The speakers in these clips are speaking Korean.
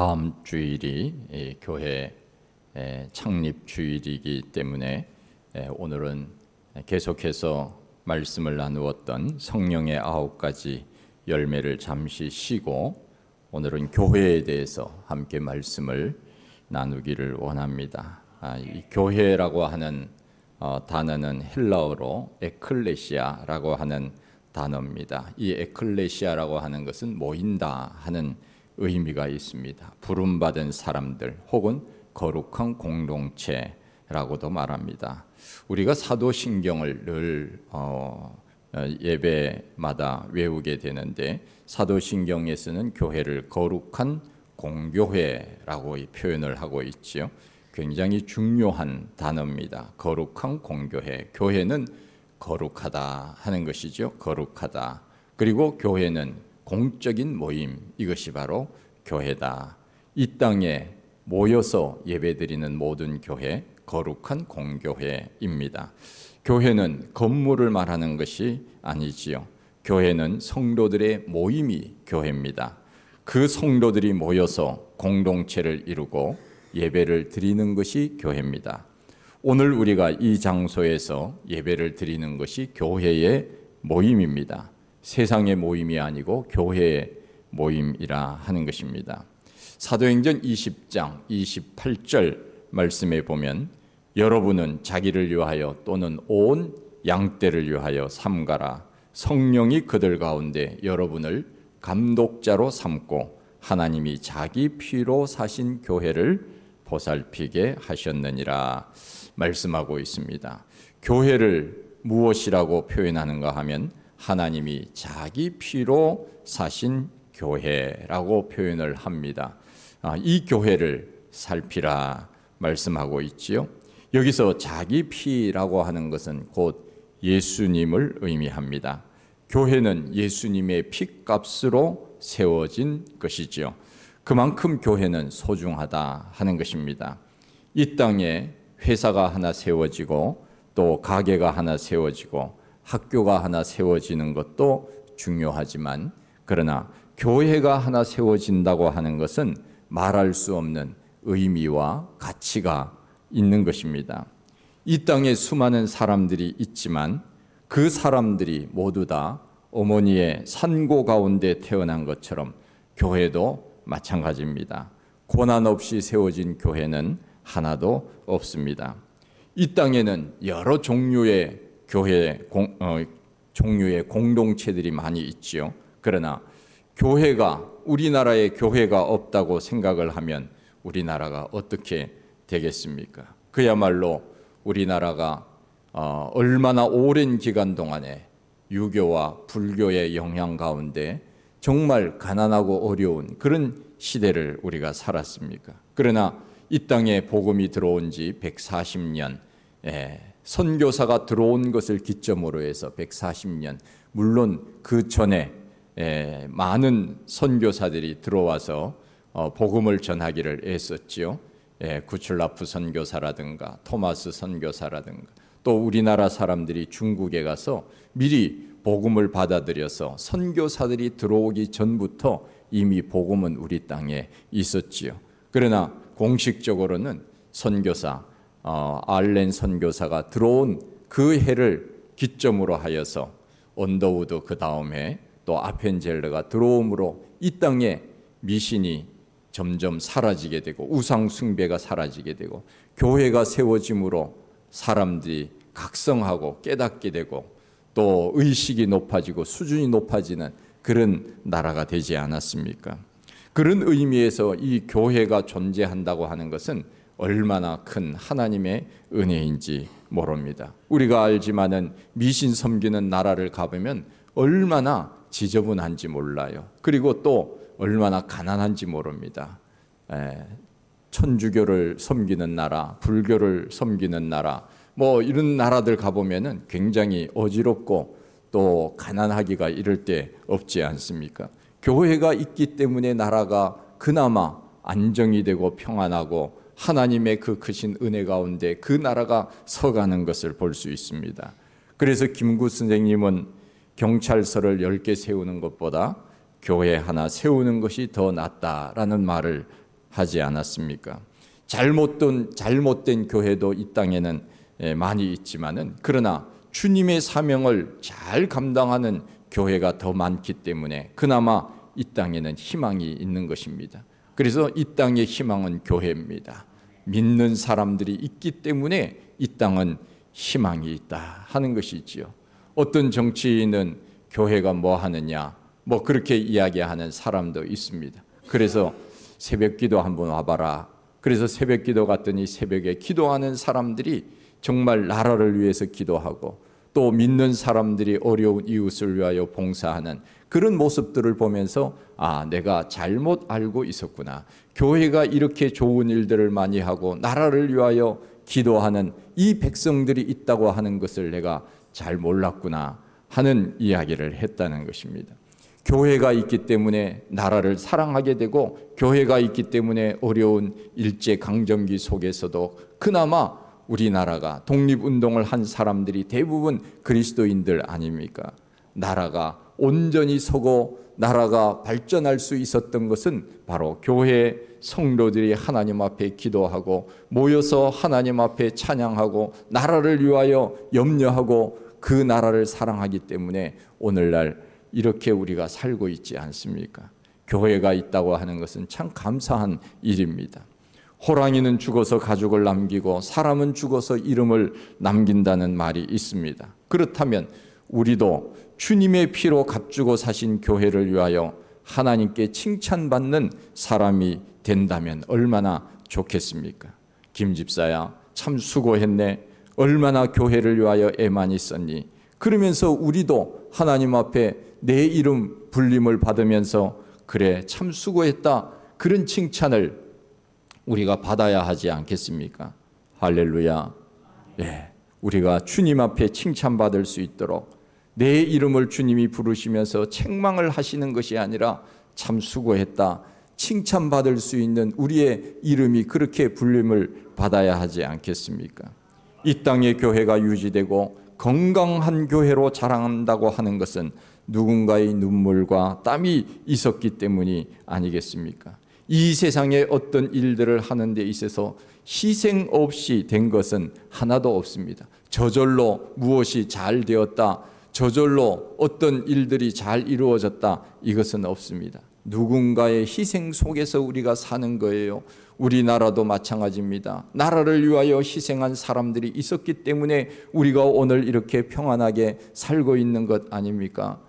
다음 주일이 이 교회 에, 창립 주일이기 때문에 에, 오늘은 계속해서 말씀을 나누었던 성령의 아홉 가지 열매를 잠시 쉬고 오늘은 교회에 대해서 함께 말씀을 나누기를 원합니다. 아, 이 교회라고 하는 어, 단어는 헬라어로 에클레시아라고 하는 단어입니다. 이 에클레시아라고 하는 것은 모인다 하는 의미가 있습니다. 부름받은 사람들 혹은 거룩한 공동체라고도 말합니다. 우리가 사도신경을 늘 어, 예배마다 외우게 되는데 사도신경에서는 교회를 거룩한 공교회라고 표현을 하고 있지요. 굉장히 중요한 단어입니다. 거룩한 공교회. 교회는 거룩하다 하는 것이죠. 거룩하다. 그리고 교회는 공적인 모임. 이것이 바로 교회다. 이 땅에 모여서 예배드리는 모든 교회, 거룩한 공교회입니다. 교회는 건물을 말하는 것이 아니지요. 교회는 성도들의 모임이 교회입니다. 그 성도들이 모여서 공동체를 이루고 예배를 드리는 것이 교회입니다. 오늘 우리가 이 장소에서 예배를 드리는 것이 교회의 모임입니다. 세상의 모임이 아니고 교회의 모임이라 하는 것입니다. 사도행전 20장 28절 말씀에 보면 여러분은 자기를 위하여 또는 온 양떼를 위하여 삼가라 성령이 그들 가운데 여러분을 감독자로 삼고 하나님이 자기 피로 사신 교회를 보살피게 하셨느니라 말씀하고 있습니다. 교회를 무엇이라고 표현하는가 하면 하나님이 자기 피로 사신 교회라고 표현을 합니다. 아, 이 교회를 살피라 말씀하고 있지요. 여기서 자기 피라고 하는 것은 곧 예수님을 의미합니다. 교회는 예수님의 피값으로 세워진 것이지요. 그만큼 교회는 소중하다 하는 것입니다. 이 땅에 회사가 하나 세워지고 또 가게가 하나 세워지고 학교가 하나 세워지는 것도 중요하지만 그러나 교회가 하나 세워진다고 하는 것은 말할 수 없는 의미와 가치가 있는 것입니다. 이 땅에 수많은 사람들이 있지만 그 사람들이 모두 다 어머니의 산고 가운데 태어난 것처럼 교회도 마찬가지입니다. 고난 없이 세워진 교회는 하나도 없습니다. 이 땅에는 여러 종류의 교회 공, 어, 종류의 공동체들이 많이 있지요. 그러나 교회가 우리나라에 교회가 없다고 생각을 하면 우리나라가 어떻게 되겠습니까? 그야말로 우리나라가 어, 얼마나 오랜 기간 동안에 유교와 불교의 영향 가운데 정말 가난하고 어려운 그런 시대를 우리가 살았습니까? 그러나 이 땅에 복음이 들어온 지 140년, 예, 선교사가 들어온 것을 기점으로 해서 140년, 물론 그 전에 예, 많은 선교사들이 들어와서 어, 복음을 전하기를 애썼지요. 예, 구출라프 선교사라든가 토마스 선교사라든가 또 우리나라 사람들이 중국에 가서 미리 복음을 받아들여서 선교사들이 들어오기 전부터 이미 복음은 우리 땅에 있었지요. 그러나 공식적으로는 선교사 어, 알렌 선교사가 들어온 그 해를 기점으로 하여서 언더우드 그 다음에 또 아펜젤르가 들어옴으로 이 땅에 미신이 점점 사라지게 되고 우상 숭배가 사라지게 되고 교회가 세워짐으로 사람들이 각성하고 깨닫게 되고 또 의식이 높아지고 수준이 높아지는 그런 나라가 되지 않았습니까? 그런 의미에서 이 교회가 존재한다고 하는 것은 얼마나 큰 하나님의 은혜인지 모릅니다. 우리가 알지만은 미신 섬기는 나라를 가보면 얼마나 지저분한지 몰라요. 그리고 또 얼마나 가난한지 모릅니다. 에, 천주교를 섬기는 나라, 불교를 섬기는 나라, 뭐 이런 나라들 가보면은 굉장히 어지럽고 또 가난하기가 이럴 때 없지 않습니까? 교회가 있기 때문에 나라가 그나마 안정이 되고 평안하고 하나님의 그 크신 은혜 가운데 그 나라가 서가는 것을 볼 수 있습니다. 그래서 김구 선생님은 경찰서를 10개 세우는 것보다 교회 하나 세우는 것이 더 낫다라는 말을 하지 않았습니까? 잘못된 잘못된 교회도 이 땅에는 예, 많이 있지만은 그러나 주님의 사명을 잘 감당하는 교회가 더 많기 때문에 그나마 이 땅에는 희망이 있는 것입니다. 그래서 이 땅의 희망은 교회입니다. 믿는 사람들이 있기 때문에 이 땅은 희망이 있다 하는 것이지요. 어떤 정치인은 교회가 뭐 하느냐 뭐 그렇게 이야기하는 사람도 있습니다. 그래서 새벽 기도 한번 와봐라. 그래서 새벽 기도 갔더니 새벽에 기도하는 사람들이 정말 나라를 위해서 기도하고 또 믿는 사람들이 어려운 이웃을 위하여 봉사하는 그런 모습들을 보면서 아, 내가 잘못 알고 있었구나. 교회가 이렇게 좋은 일들을 많이 하고 나라를 위하여 기도하는 이 백성들이 있다고 하는 것을 내가 잘 몰랐구나 하는 이야기를 했다는 것입니다. 교회가 있기 때문에 나라를 사랑하게 되고 교회가 있기 때문에 어려운 일제 강점기 속에서도 그나마 우리나라가 독립운동을 한 사람들이 대부분 그리스도인들 아닙니까? 나라가 온전히 서고 나라가 발전할 수 있었던 것은 바로 교회 성도들이 하나님 앞에 기도하고 모여서 하나님 앞에 찬양하고 나라를 위하여 염려하고 그 나라를 사랑하기 때문에 오늘날 이렇게 우리가 살고 있지 않습니까? 교회가 있다고 하는 것은 참 감사한 일입니다. 호랑이는 죽어서 가죽을 남기고 사람은 죽어서 이름을 남긴다는 말이 있습니다. 그렇다면 우리도 주님의 피로 값주고 사신 교회를 위하여 하나님께 칭찬받는 사람이 된다면 얼마나 좋겠습니까? 김 집사야 참 수고했네. 얼마나 교회를 위하여 애 많이 썼니? 그러면서 우리도 하나님 앞에 내 이름 불림을 받으면서 그래 참 수고했다 그런 칭찬을 우리가 받아야 하지 않겠습니까? 할렐루야. 예. 우리가 주님 앞에 칭찬받을 수 있도록 내 이름을 주님이 부르시면서 책망을 하시는 것이 아니라 참 수고했다. 칭찬받을 수 있는 우리의 이름이 그렇게 불림을 받아야 하지 않겠습니까? 이 땅의 교회가 유지되고 건강한 교회로 자랑한다고 하는 것은 누군가의 눈물과 땀이 있었기 때문이 아니겠습니까? 이 세상에 어떤 일들을 하는 데 있어서 희생 없이 된 것은 하나도 없습니다. 저절로 무엇이 잘 되었다. 저절로 어떤 일들이 잘 이루어졌다. 이것은 없습니다. 누군가의 희생 속에서 우리가 사는 거예요. 우리나라도 마찬가지입니다. 나라를 위하여 희생한 사람들이 있었기 때문에 우리가 오늘 이렇게 평안하게 살고 있는 것 아닙니까?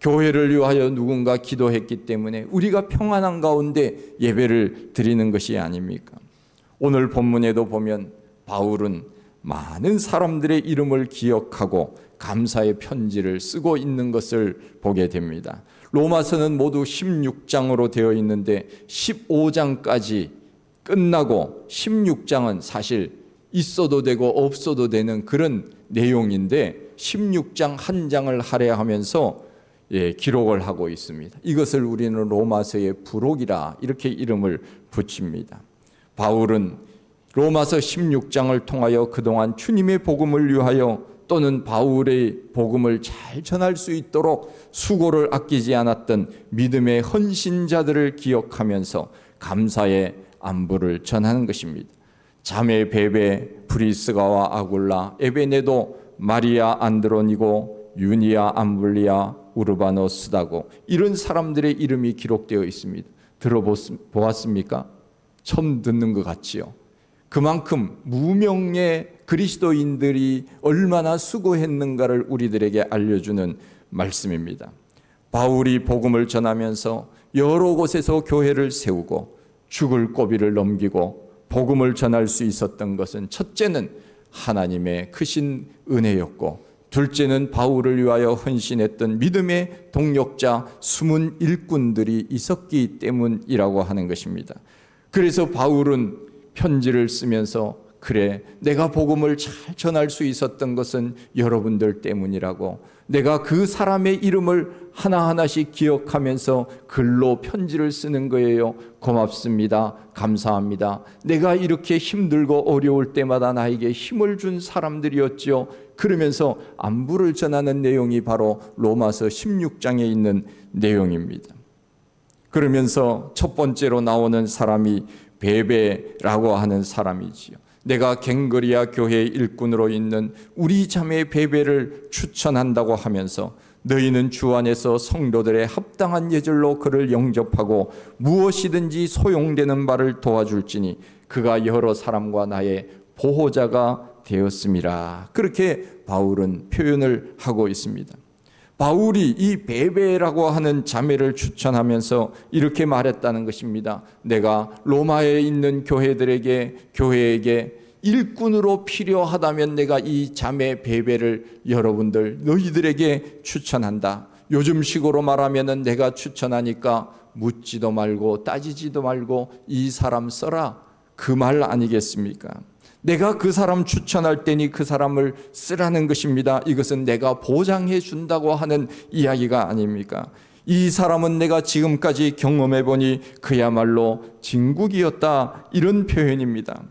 교회를 위하여 누군가 기도했기 때문에 우리가 평안한 가운데 예배를 드리는 것이 아닙니까? 오늘 본문에도 보면 바울은 많은 사람들의 이름을 기억하고 감사의 편지를 쓰고 있는 것을 보게 됩니다. 로마서는 모두 16장으로 되어 있는데 15장까지 끝나고 16장은 사실 있어도 되고 없어도 되는 그런 내용인데 16장 한 장을 할애하면서 예, 기록을 하고 있습니다. 이것을 우리는 로마서의 부록이라 이렇게 이름을 붙입니다. 바울은 로마서 16장을 통하여 그동안 주님의 복음을 위하여 또는 바울의 복음을 잘 전할 수 있도록 수고를 아끼지 않았던 믿음의 헌신자들을 기억하면서 감사의 안부를 전하는 것입니다. 자매 베베, 브리스가와 아굴라, 에베네도 마리아 안드로니고 유니아 암블리아 우르바노스다고 이런 사람들의 이름이 기록되어 있습니다. 들어보았습니까? 처음 듣는 것 같지요. 그만큼 무명의 그리스도인들이 얼마나 수고했는가를 우리들에게 알려주는 말씀입니다. 바울이 복음을 전하면서 여러 곳에서 교회를 세우고 죽을 고비를 넘기고 복음을 전할 수 있었던 것은 첫째는 하나님의 크신 은혜였고 둘째는 바울을 위하여 헌신했던 믿음의 동력자 숨은 일꾼들이 있었기 때문이라고 하는 것입니다. 그래서 바울은 편지를 쓰면서 그래 내가 복음을 잘 전할 수 있었던 것은 여러분들 때문이라고 내가 그 사람의 이름을 하나하나씩 기억하면서 글로 편지를 쓰는 거예요. 고맙습니다. 감사합니다. 내가 이렇게 힘들고 어려울 때마다 나에게 힘을 준 사람들이었지요. 그러면서 안부를 전하는 내용이 바로 로마서 16장에 있는 내용입니다. 그러면서 첫 번째로 나오는 사람이 베베라고 하는 사람이지요. 내가 갱거리아 교회 일꾼으로 있는 우리 자매 베베를 추천한다고 하면서 너희는 주 안에서 성도들의 합당한 예절로 그를 영접하고 무엇이든지 소용되는 바를 도와줄지니 그가 여러 사람과 나의 보호자가 되었음이라. 그렇게 바울은 표현을 하고 있습니다. 바울이 이 베베라고 하는 자매를 추천하면서 이렇게 말했다는 것입니다. 내가 로마에 있는 교회들에게 교회에게 일꾼으로 필요하다면 내가 이 자매 베베를 여러분들 너희들에게 추천한다. 요즘 식으로 말하면은 내가 추천하니까 묻지도 말고 따지지도 말고 이 사람 써라. 그 말 아니겠습니까? 내가 그 사람 추천할 때니 그 사람을 쓰라는 것입니다. 이것은 내가 보장해 준다고 하는 이야기가 아닙니까? 이 사람은 내가 지금까지 경험해 보니 그야말로 진국이었다. 이런 표현입니다.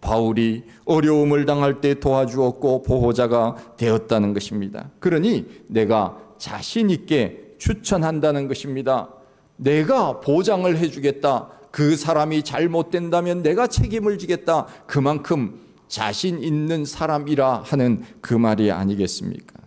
바울이 어려움을 당할 때 도와주었고 보호자가 되었다는 것입니다. 그러니 내가 자신 있게 추천한다는 것입니다. 내가 보장을 해주겠다. 그 사람이 잘못된다면 내가 책임을 지겠다. 그만큼 자신 있는 사람이라 하는 그 말이 아니겠습니까?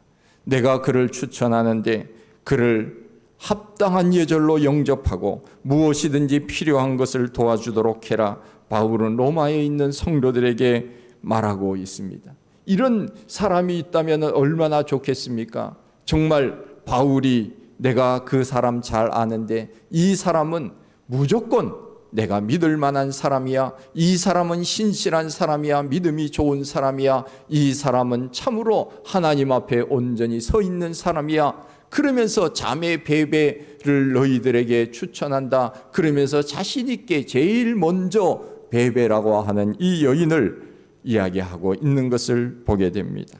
내가 그를 추천하는데 그를 합당한 예절로 영접하고 무엇이든지 필요한 것을 도와주도록 해라. 바울은 로마에 있는 성도들에게 말하고 있습니다. 이런 사람이 있다면 얼마나 좋겠습니까? 정말 바울이 내가 그 사람 잘 아는데 이 사람은 무조건 내가 믿을 만한 사람이야. 이 사람은 신실한 사람이야. 믿음이 좋은 사람이야. 이 사람은 참으로 하나님 앞에 온전히 서 있는 사람이야. 그러면서 자매 베베를 너희들에게 추천한다. 그러면서 자신 있게 제일 먼저 베베라고 하는 이 여인을 이야기하고 있는 것을 보게 됩니다.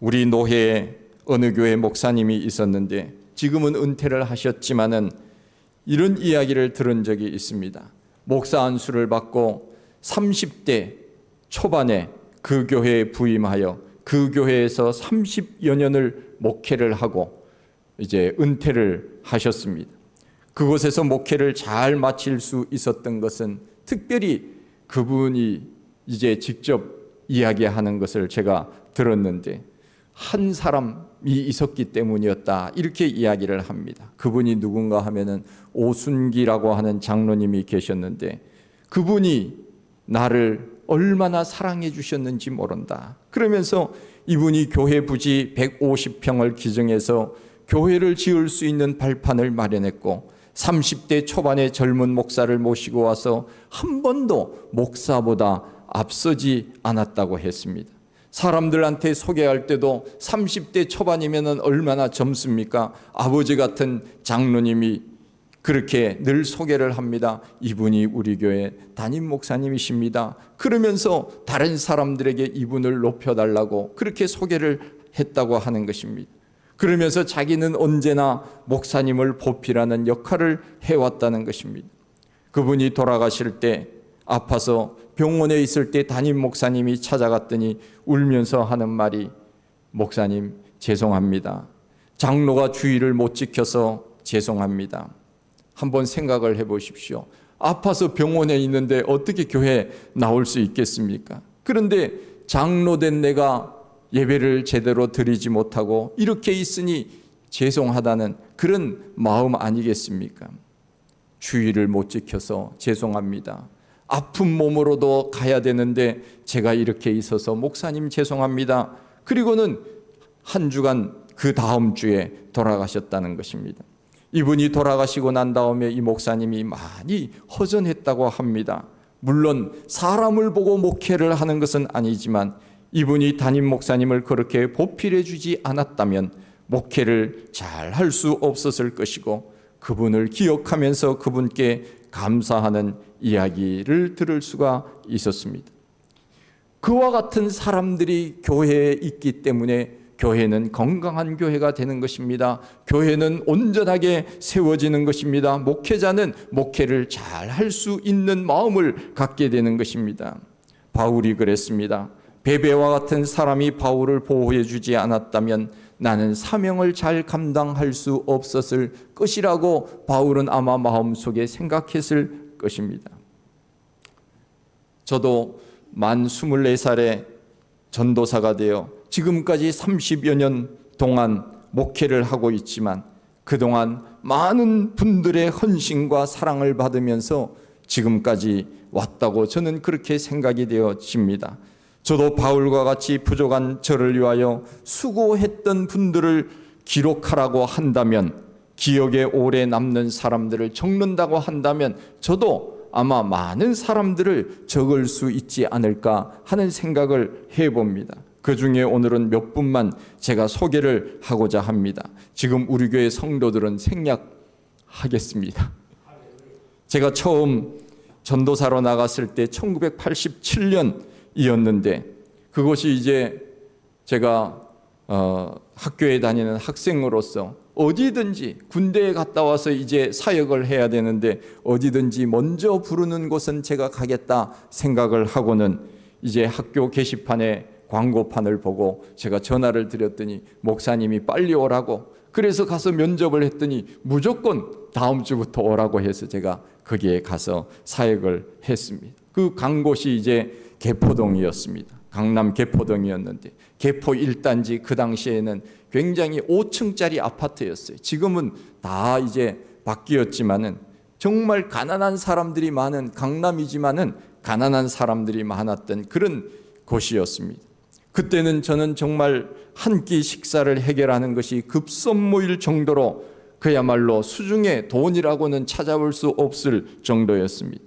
우리 노회에 어느 교회 목사님이 있었는데 지금은 은퇴를 하셨지만은 이런 이야기를 들은 적이 있습니다. 목사 안수를 받고 30대 초반에 그 교회에 부임하여 그 교회에서 30여 년을 목회를 하고 이제 은퇴를 하셨습니다. 그곳에서 목회를 잘 마칠 수 있었던 것은 특별히 그분이 이제 직접 이야기하는 것을 제가 들었는데 한 사람이 있었기 때문이었다 이렇게 이야기를 합니다. 그분이 누군가 하면은 오순기라고 하는 장로님이 계셨는데 그분이 나를 얼마나 사랑해 주셨는지 모른다. 그러면서 이분이 교회 부지 150평을 기증해서 교회를 지을 수 있는 발판을 마련했고 30대 초반의 젊은 목사를 모시고 와서 한 번도 목사보다 앞서지 않았다고 했습니다. 사람들한테 소개할 때도 30대 초반이면 얼마나 젊습니까? 아버지 같은 장로님이 그렇게 늘 소개를 합니다. 이분이 우리 교회 담임 목사님이십니다. 그러면서 다른 사람들에게 이분을 높여달라고 그렇게 소개를 했다고 하는 것입니다. 그러면서 자기는 언제나 목사님을 보필하는 역할을 해왔다는 것입니다. 그분이 돌아가실 때 아파서 병원에 있을 때 담임 목사님이 찾아갔더니 울면서 하는 말이 목사님 죄송합니다. 장로가 주의를 못 지켜서 죄송합니다. 한번 생각을 해 보십시오. 아파서 병원에 있는데 어떻게 교회 나올 수 있겠습니까? 그런데 장로된 내가 예배를 제대로 드리지 못하고 이렇게 있으니 죄송하다는 그런 마음 아니겠습니까? 주의를 못 지켜서 죄송합니다. 아픈 몸으로도 가야 되는데 제가 이렇게 있어서 목사님 죄송합니다. 그리고는 한 주간 그 다음 주에 돌아가셨다는 것입니다. 이분이 돌아가시고 난 다음에 이 목사님이 많이 허전했다고 합니다. 물론 사람을 보고 목회를 하는 것은 아니지만 이분이 담임 목사님을 그렇게 보필해 주지 않았다면 목회를 잘 할 수 없었을 것이고 그분을 기억하면서 그분께 감사하는 이야기를 들을 수가 있었습니다. 그와 같은 사람들이 교회에 있기 때문에 교회는 건강한 교회가 되는 것입니다. 교회는 온전하게 세워지는 것입니다. 목회자는 목회를 잘 할 수 있는 마음을 갖게 되는 것입니다. 바울이 그랬습니다. 베베와 같은 사람이 바울을 보호해 주지 않았다면 나는 사명을 잘 감당할 수 없었을 것이라고 바울은 아마 마음속에 생각했을 것입니다. 저도 만 24살에 전도사가 되어 지금까지 30여 년 동안 목회를 하고 있지만 그동안 많은 분들의 헌신과 사랑을 받으면서 지금까지 왔다고 저는 그렇게 생각이 되어집니다. 저도 바울과 같이 부족한 저를 위하여 수고했던 분들을 기록하라고 한다면 기억에 오래 남는 사람들을 적는다고 한다면 저도 아마 많은 사람들을 적을 수 있지 않을까 하는 생각을 해봅니다. 그 중에 오늘은 몇 분만 제가 소개를 하고자 합니다. 지금 우리 교회 성도들은 생략하겠습니다. 제가 처음 전도사로 나갔을 때 1987년이었는데 그것이 이제 제가 어, 학교에 다니는 학생으로서 어디든지 군대에 갔다 와서 이제 사역을 해야 되는데 어디든지 먼저 부르는 곳은 제가 가겠다 생각을 하고는 이제 학교 게시판에 광고판을 보고 제가 전화를 드렸더니 목사님이 빨리 오라고 그래서 가서 면접을 했더니 무조건 다음 주부터 오라고 해서 제가 거기에 가서 사역을 했습니다. 그간 곳이 이제 개포동이었습니다. 강남 개포동이었는데 개포 1단지 그 당시에는 굉장히 5층짜리 아파트였어요. 지금은 다 이제 바뀌었지만은 정말 가난한 사람들이 많은 강남이지만은 가난한 사람들이 많았던 그런 곳이었습니다. 그때는 저는 정말 한 끼 식사를 해결하는 것이 급선무일 정도로 그야말로 수중에 돈이라고는 찾아볼 수 없을 정도였습니다.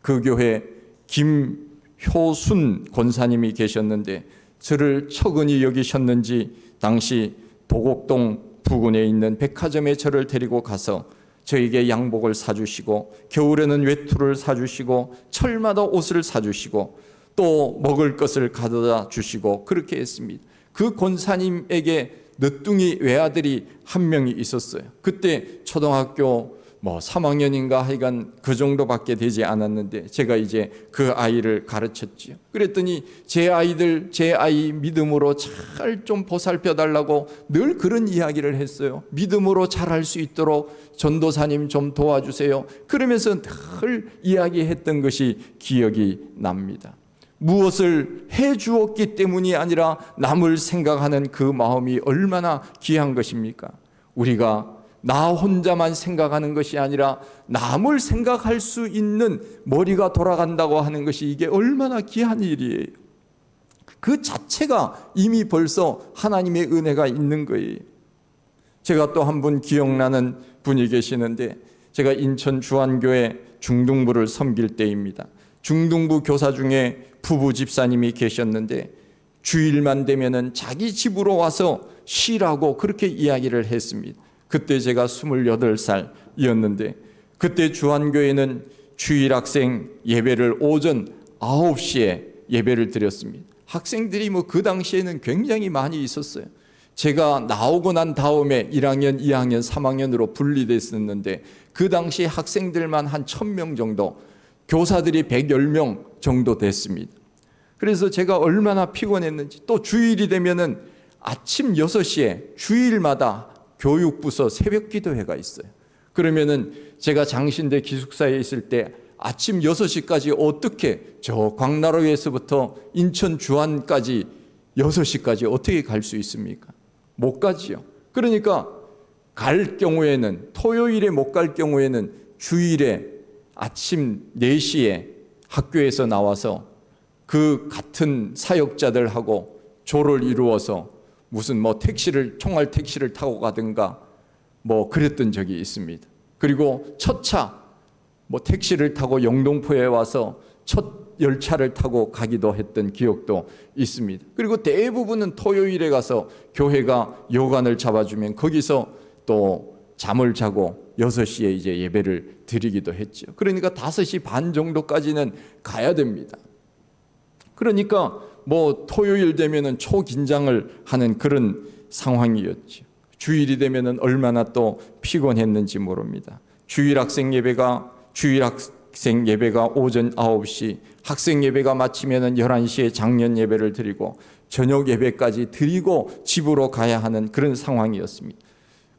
그 교회 김 효순 권사님이 계셨는데 저를 처근히 여기셨는지 당시 도곡동 부근에 있는 백화점에 저를 데리고 가서 저에게 양복을 사주시고 겨울에는 외투를 사주시고 철마다 옷을 사주시고 또 먹을 것을 가져다 주시고 그렇게 했습니다. 그 권사님에게 늦둥이 외아들이 한 명이 있었어요. 그때 초등학교 뭐 3학년인가 하여간 그 정도밖에 되지 않았는데 제가 이제 그 아이를 가르쳤지요. 그랬더니 제 아이들 제 아이 믿음으로 잘 좀 보살펴 달라고 늘 그런 이야기를 했어요. 믿음으로 잘할 수 있도록 전도사님 좀 도와주세요. 그러면서 늘 이야기했던 것이 기억이 납니다. 무엇을 해 주었기 때문이 아니라 남을 생각하는 그 마음이 얼마나 귀한 것입니까? 우리가 나 혼자만 생각하는 것이 아니라 남을 생각할 수 있는 머리가 돌아간다고 하는 것이 이게 얼마나 귀한 일이에요. 그 자체가 이미 벌써 하나님의 은혜가 있는 거예요. 제가 또 한 분 기억나는 분이 계시는데 제가 인천 주한교회 중등부를 섬길 때입니다. 중등부 교사 중에 부부 집사님이 계셨는데 주일만 되면은 자기 집으로 와서 쉬라고 그렇게 이야기를 했습니다. 그때 제가 28살이었는데 그때 주한교회는 주일 학생 예배를 오전 9시에 예배를 드렸습니다. 학생들이 뭐 그 당시에는 굉장히 많이 있었어요. 제가 나오고 난 다음에 1학년, 2학년, 3학년으로 분리됐었는데 그 당시 학생들만 한 1000명 정도, 교사들이 110명 정도 됐습니다. 그래서 제가 얼마나 피곤했는지 또 주일이 되면은 아침 6시에 주일마다 교육부서 새벽 기도회가 있어요. 그러면은 제가 장신대 기숙사에 있을 때 아침 6시까지 어떻게 저 광나로에서부터 인천 주안까지 6시까지 어떻게 갈 수 있습니까? 못 가지요. 그러니까 갈 경우에는 토요일에 못 갈 경우에는 주일에 아침 4시에 학교에서 나와서 그 같은 사역자들하고 조를 이루어서 무슨 뭐 택시를 총알 택시를 타고 가든가 뭐 그랬던 적이 있습니다. 그리고 첫차 뭐 택시를 타고 영동포에 와서 첫 열차를 타고 가기도 했던 기억도 있습니다. 그리고 대부분은 토요일에 가서 교회가 요간을 잡아주면 거기서 또 잠을 자고 6시에 이제 예배를 드리기도 했죠. 그러니까 5시 반 정도까지는 가야 됩니다. 그러니까 뭐 토요일 되면은 초긴장을 하는 그런 상황이었죠. 주일이 되면은 얼마나 또 피곤했는지 모릅니다. 주일 학생 예배가 주일 학 학생 예배가 오전 9시, 학생 예배가 마치면은 11시에 장년 예배를 드리고 저녁 예배까지 드리고 집으로 가야 하는 그런 상황이었습니다.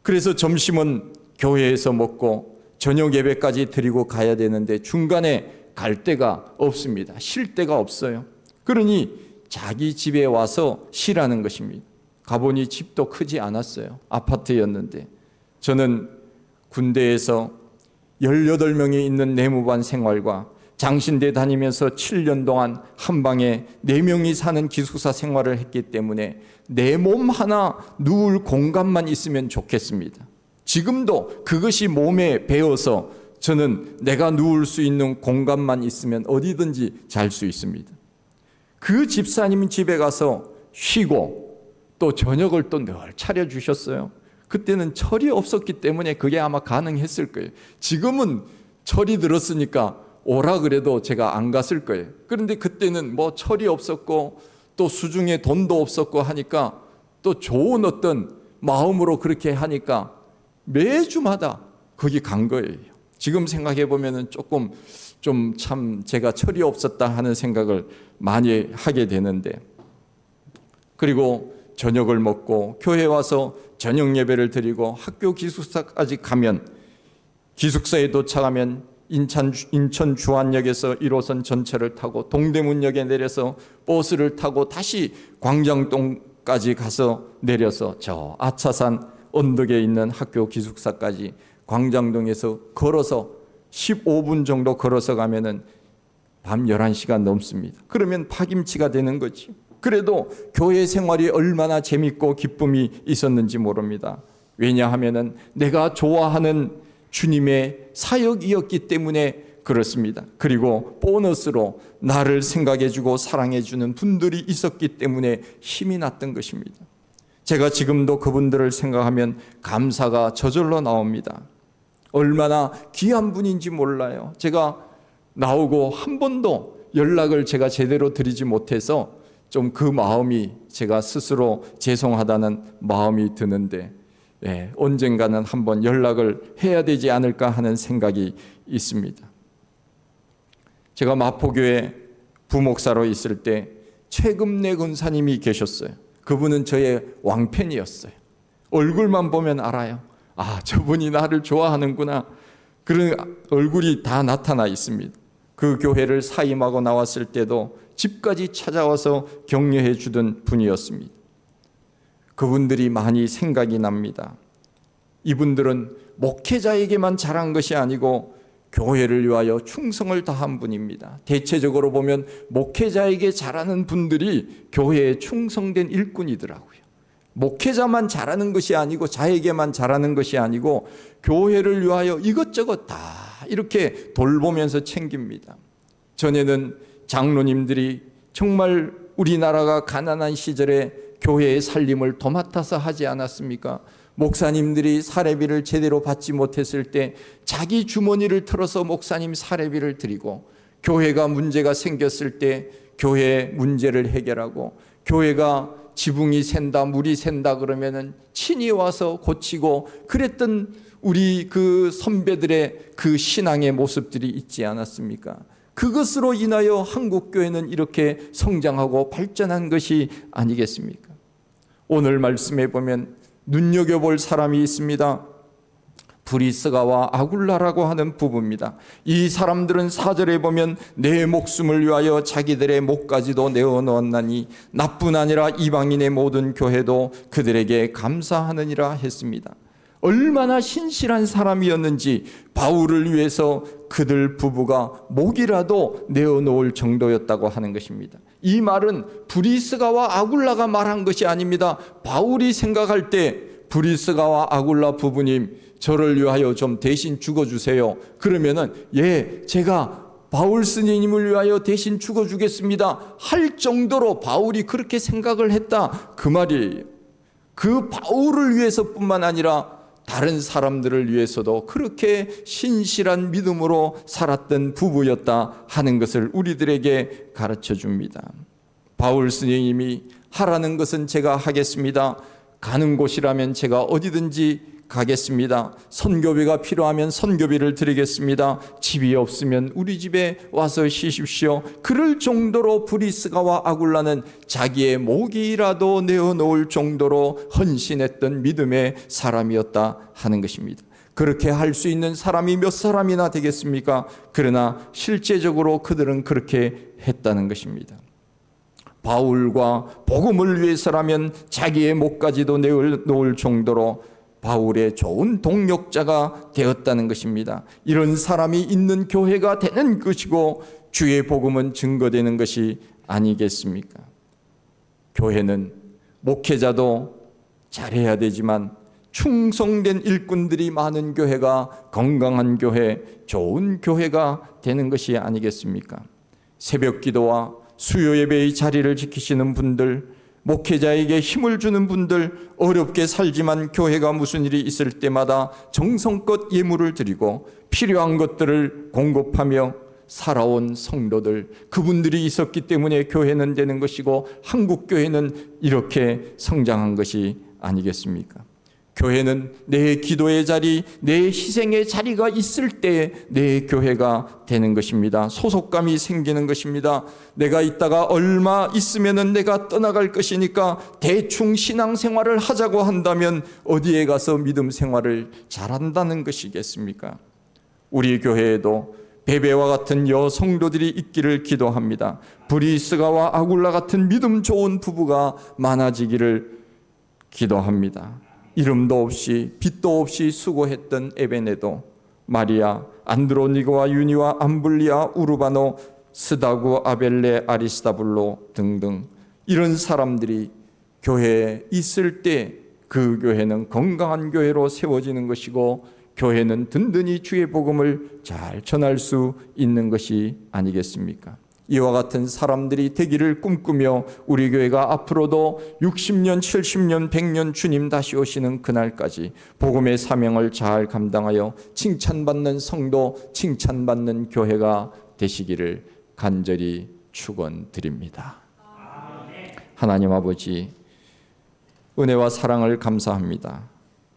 그래서 점심은 교회에서 먹고 저녁 예배까지 드리고 가야 되는데 중간에 갈 데가 없습니다. 쉴 데가 없어요. 그러니 자기 집에 와서 쉬라는 것입니다. 가보니 집도 크지 않았어요. 아파트였는데 저는 군대에서 18명이 있는 내무반 생활과 장신대 다니면서 7년 동안 한 방에 4명이 사는 기숙사 생활을 했기 때문에 내 몸 하나 누울 공간만 있으면 좋겠습니다. 지금도 그것이 몸에 배어서 저는 내가 누울 수 있는 공간만 있으면 어디든지 잘 수 있습니다. 그 집사님 집에 가서 쉬고 또 저녁을 또 늘 차려주셨어요. 그때는 철이 없었기 때문에 그게 아마 가능했을 거예요. 지금은 철이 들었으니까 오라 그래도 제가 안 갔을 거예요. 그런데 그때는 뭐 철이 없었고 또 수중에 돈도 없었고 하니까 또 좋은 어떤 마음으로 그렇게 하니까 매주마다 거기 간 거예요. 지금 생각해 보면은 조금 좀 참 제가 철이 없었다 하는 생각을 많이 하게 되는데 그리고 저녁을 먹고 교회 와서 저녁 예배를 드리고 학교 기숙사까지 가면 기숙사에 도착하면 인천, 인천 주안역에서 1호선 전철을 타고 동대문역에 내려서 버스를 타고 다시 광장동까지 가서 내려서 저 아차산 언덕에 있는 학교 기숙사까지 광장동에서 걸어서 15분 정도 걸어서 가면은 밤 11시가 넘습니다. 그러면 파김치가 되는 거지. 그래도 교회 생활이 얼마나 재밌고 기쁨이 있었는지 모릅니다. 왜냐하면은 내가 좋아하는 주님의 사역이었기 때문에 그렇습니다. 그리고 보너스로 나를 생각해주고 사랑해주는 분들이 있었기 때문에 힘이 났던 것입니다. 제가 지금도 그분들을 생각하면 감사가 저절로 나옵니다. 얼마나 귀한 분인지 몰라요. 제가 나오고 한 번도 연락을 제가 제대로 드리지 못해서 좀 그 마음이 제가 스스로 죄송하다는 마음이 드는데 예, 언젠가는 한번 연락을 해야 되지 않을까 하는 생각이 있습니다. 제가 마포교회 부목사로 있을 때 최금내 군사님이 계셨어요. 그분은 저의 왕팬이었어요. 얼굴만 보면 알아요. 아, 저분이 나를 좋아하는구나. 그런 얼굴이 다 나타나 있습니다. 그 교회를 사임하고 나왔을 때도 집까지 찾아와서 격려해 주던 분이었습니다. 그분들이 많이 생각이 납니다. 이분들은 목회자에게만 잘한 것이 아니고 교회를 위하여 충성을 다한 분입니다. 대체적으로 보면 목회자에게 잘하는 분들이 교회에 충성된 일꾼이더라고요. 목회자만 잘하는 것이 아니고 자에게만 잘하는 것이 아니고 교회를 위하여 이것저것 다 이렇게 돌보면서 챙깁니다. 전에는 장로님들이 정말 우리나라가 가난한 시절에 교회의 살림을 도맡아서 하지 않았습니까? 목사님들이 사례비를 제대로 받지 못했을 때 자기 주머니를 털어서 목사님 사례비를 드리고 교회가 문제가 생겼을 때 교회 문제를 해결하고 교회가 지붕이 샌다 물이 샌다 그러면은 친히 와서 고치고 그랬던 우리 그 선배들의 그 신앙의 모습들이 있지 않았습니까? 그것으로 인하여 한국 교회는 이렇게 성장하고 발전한 것이 아니겠습니까? 오늘 말씀해 보면 눈여겨볼 사람이 있습니다. 브리스가와 아굴라라고 하는 부부입니다. 이 사람들은 사절에 보면 내 목숨을 위하여 자기들의 목까지도 내어 놓았나니 나뿐 아니라 이방인의 모든 교회도 그들에게 감사하느니라 했습니다. 얼마나 신실한 사람이었는지 바울을 위해서 그들 부부가 목이라도 내어 놓을 정도였다고 하는 것입니다. 이 말은 브리스가와 아굴라가 말한 것이 아닙니다. 바울이 생각할 때 브리스가와 아굴라 부부님 저를 위하여 좀 대신 죽어주세요. 그러면은 예 제가 바울 스님을 위하여 대신 죽어주겠습니다. 할 정도로 바울이 그렇게 생각을 했다 그 말이에요. 그 바울을 위해서뿐만 아니라 다른 사람들을 위해서도 그렇게 신실한 믿음으로 살았던 부부였다 하는 것을 우리들에게 가르쳐 줍니다. 바울 스님이 하라는 것은 제가 하겠습니다. 가는 곳이라면 제가 어디든지 가겠습니다. 선교비가 필요하면 선교비를 드리겠습니다. 집이 없으면 우리 집에 와서 쉬십시오. 그럴 정도로 브리스가와 아굴라는 자기의 목이라도 내어놓을 정도로 헌신했던 믿음의 사람이었다 하는 것입니다. 그렇게 할 수 있는 사람이 몇 사람이나 되겠습니까? 그러나 실제적으로 그들은 그렇게 했다는 것입니다. 바울과 복음을 위해서라면 자기의 목까지도 내놓을 정도로 바울의 좋은 동력자가 되었다는 것입니다. 이런 사람이 있는 교회가 되는 것이고 주의 복음은 증거되는 것이 아니겠습니까? 교회는 목회자도 잘해야 되지만 충성된 일꾼들이 많은 교회가 건강한 교회, 좋은 교회가 되는 것이 아니겠습니까? 새벽 기도와 수요 예배의 자리를 지키시는 분들, 목회자에게 힘을 주는 분들, 어렵게 살지만 교회가 무슨 일이 있을 때마다 정성껏 예물을 드리고 필요한 것들을 공급하며 살아온 성도들, 그분들이 있었기 때문에 교회는 되는 것이고 한국 교회는 이렇게 성장한 것이 아니겠습니까? 교회는 내 기도의 자리, 내 희생의 자리가 있을 때 내 교회가 되는 것입니다. 소속감이 생기는 것입니다. 내가 있다가 얼마 있으면은 내가 떠나갈 것이니까 대충 신앙 생활을 하자고 한다면 어디에 가서 믿음 생활을 잘한다는 것이겠습니까? 우리 교회에도 베베와 같은 여성도들이 있기를 기도합니다. 브리스가와 아굴라 같은 믿음 좋은 부부가 많아지기를 기도합니다. 이름도 없이 빛도 없이 수고했던 에베네도 마리아 안드로니고와 유니와 암블리아 우르바노 스다구 아벨레 아리스타블로 등등 이런 사람들이 교회에 있을 때 그 교회는 건강한 교회로 세워지는 것이고 교회는 든든히 주의 복음을 잘 전할 수 있는 것이 아니겠습니까? 이와 같은 사람들이 되기를 꿈꾸며 우리 교회가 앞으로도 60년, 70년, 100년 주님 다시 오시는 그날까지 복음의 사명을 잘 감당하여 칭찬받는 성도, 칭찬받는 교회가 되시기를 간절히 축원드립니다. 하나님 아버지 은혜와 사랑을 감사합니다.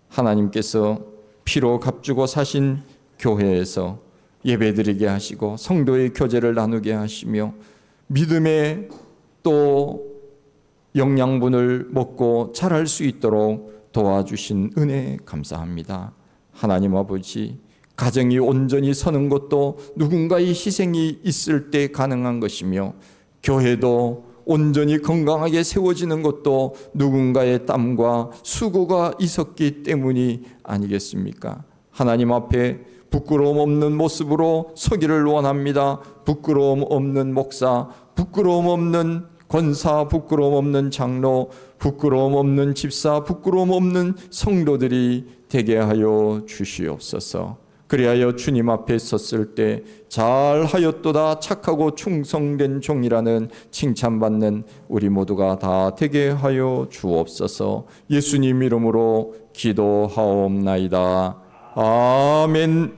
하나님께서 피로 값주고 사신 교회에서 예배드리게 하시고 성도의 교제를 나누게 하시며 믿음의 또 영양분을 먹고 자랄 수 있도록 도와주신 은혜 감사합니다. 하나님 아버지 가정이 온전히 서는 것도 누군가의 희생이 있을 때 가능한 것이며 교회도 온전히 건강하게 세워지는 것도 누군가의 땀과 수고가 있었기 때문이 아니겠습니까? 하나님 앞에 부끄러움 없는 모습으로 서기를 원합니다. 부끄러움 없는 목사, 부끄러움 없는 권사, 부끄러움 없는 장로, 부끄러움 없는 집사, 부끄러움 없는 성도들이 되게 하여 주시옵소서. 그리하여 주님 앞에 섰을 때 잘하였도다 착하고 충성된 종이라는 칭찬받는 우리 모두가 다 되게 하여 주옵소서. 예수님 이름으로 기도하옵나이다. 아멘.